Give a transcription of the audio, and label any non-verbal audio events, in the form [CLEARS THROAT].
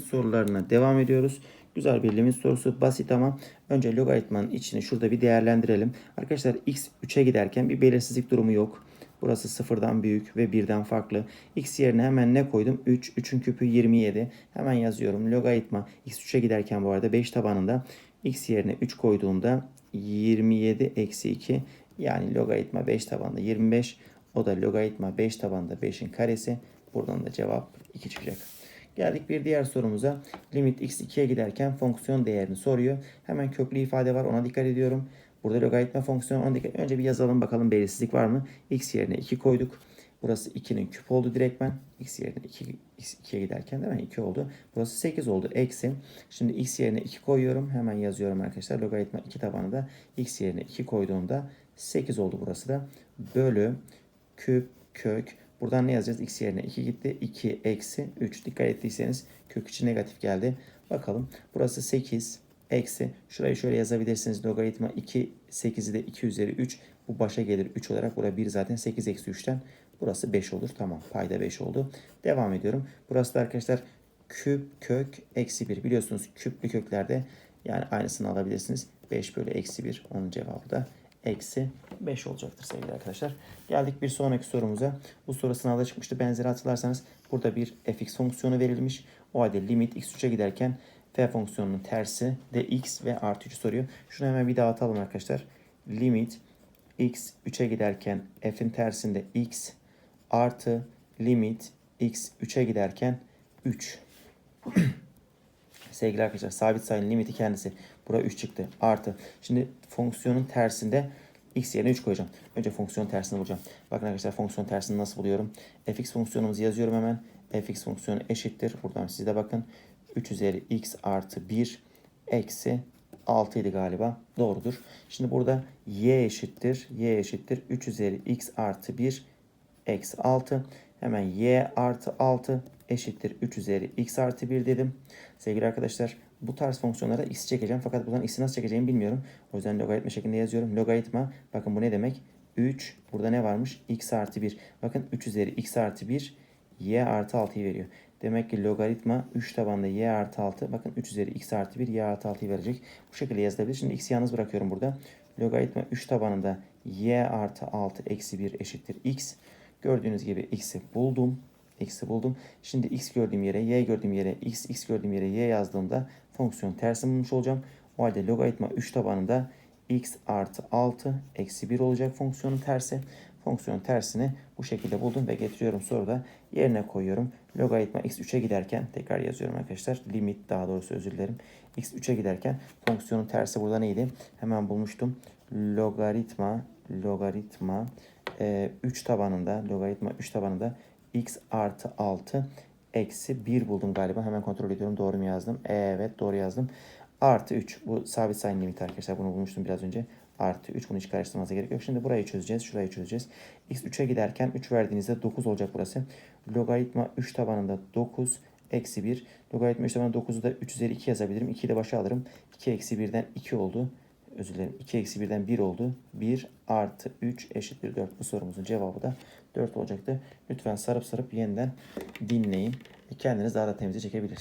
sorularına devam ediyoruz. Güzel bir limit sorusu basit ama önce logaritmanın içini şurada bir değerlendirelim. Arkadaşlar x 3'e giderken bir belirsizlik durumu yok. Burası sıfırdan büyük ve birden farklı. X yerine hemen ne koydum? 3. 3'ün küpü 27. Hemen yazıyorum. Logaritma x 3'e giderken bu arada 5 tabanında x yerine 3 koyduğumda 27 eksi 2 yani logaritma 5 tabanında 25. O da logaritma 5 tabanında 5'in karesi. Buradan da cevap 2 çıkacak. Geldik bir diğer sorumuza. Limit x 2'ye giderken fonksiyon değerini soruyor. Hemen köklü ifade var ona dikkat ediyorum. Burada logaritma fonksiyonu ona dikkat Önce bir yazalım bakalım belirsizlik var mı? x yerine 2 koyduk. Burası 2'nin küp oldu direktmen. x yerine 2 x 2'ye giderken değil mi? 2 oldu. Burası 8 oldu. Eksi. Şimdi x yerine 2 koyuyorum. Hemen yazıyorum arkadaşlar. Logaritma 2 tabanı da x yerine 2 koyduğumda 8 oldu burası da. Bölü küp kök. Buradan ne yazacağız? x yerine 2 gitti. 2 eksi 3. Dikkat ettiyseniz kök içi negatif geldi. Bakalım. Burası 8 eksi. Şurayı şöyle yazabilirsiniz. Logaritma 2 8'i de 2 üzeri 3. Bu başa gelir 3 olarak. Burada 1 zaten 8 eksi 3'ten. Burası 5 olur. Tamam. Payda 5 oldu. Devam ediyorum. Burası da arkadaşlar küp kök eksi 1. Biliyorsunuz küplü köklerde yani aynısını alabilirsiniz. 5 bölü eksi 1. Onun cevabı da eksi 5 olacaktır sevgili arkadaşlar. Geldik bir sonraki sorumuza. Bu soru sınavda çıkmıştı. Benzeri hatırlarsanız burada bir fx fonksiyonu verilmiş. O halde limit x3'e giderken f fonksiyonunun tersi dx ve artı 3 soruyor. Şunu hemen bir daha atalım arkadaşlar. Limit x 3'e giderken f'in tersinde x artı limit x 3'e giderken 3. [CLEARS THROAT] Sevgili arkadaşlar sabit sayının limiti kendisi. Bura 3 çıktı. Artı. Şimdi fonksiyonun tersinde x yerine 3 koyacağım. Önce fonksiyon tersini bulacağım. Bakın arkadaşlar fonksiyon tersini nasıl buluyorum? fx fonksiyonumuzu yazıyorum hemen. fx fonksiyonu eşittir. Buradan siz de bakın. 3 üzeri x artı 1 eksi 6 idi galiba. Doğrudur. Şimdi burada y eşittir. y eşittir. 3 üzeri x artı 1 eksi 6. Hemen y artı 6 eşittir 3 üzeri x artı 1 dedim. Sevgili arkadaşlar bu tarz fonksiyonlara x çekeceğim. Fakat buradan x'i nasıl çekeceğimi bilmiyorum. O yüzden logaritma şeklinde yazıyorum. Logaritma bakın bu ne demek? 3 burada ne varmış? x artı 1. Bakın 3 üzeri x artı 1 y artı 6'yı veriyor. Demek ki logaritma 3 tabanda y artı 6. Bakın 3 üzeri x artı 1 y artı 6'yı verecek. Bu şekilde yazılabilir. Şimdi x'i yalnız bırakıyorum burada. Logaritma 3 tabanında y artı 6 eksi 1 eşittir x. Gördüğünüz gibi x'i buldum. X'i buldum. Şimdi x gördüğüm yere, y gördüğüm yere, x, x gördüğüm yere y yazdığımda fonksiyon tersi bulmuş olacağım. O halde logaritma 3 tabanında x artı 6 eksi 1 olacak fonksiyonun tersi. Fonksiyon tersini bu şekilde buldum ve getiriyorum soruda yerine koyuyorum. Logaritma x 3'e giderken tekrar yazıyorum arkadaşlar. Limit daha doğrusu özür dilerim. x 3'e giderken fonksiyonun tersi burada neydi? Hemen bulmuştum. Logaritma logaritma e, 3 tabanında logaritma 3 tabanında x artı 6 eksi 1 buldum galiba. Hemen kontrol ediyorum. Doğru mu yazdım? Evet doğru yazdım. Artı 3. Bu sabit sayının limiti arkadaşlar. Bunu bulmuştum biraz önce. Artı 3. Bunu hiç karıştırmanıza gerek yok. Şimdi burayı çözeceğiz. Şurayı çözeceğiz. x 3'e giderken 3 verdiğinizde 9 olacak burası. Logaritma 3 tabanında 9 eksi 1. Logaritma 3 tabanında 9'u da 3 üzeri 2 yazabilirim. 2'yi de başa alırım. 2 eksi 1'den 2 oldu. Özür dilerim. 2 eksi 1'den 1 oldu. 1 artı 3 eşittir 4. Bu sorumuzun cevabı da 4 olacaktı. Lütfen sarıp sarıp yeniden dinleyin. Kendiniz daha da temize çekebilirsiniz.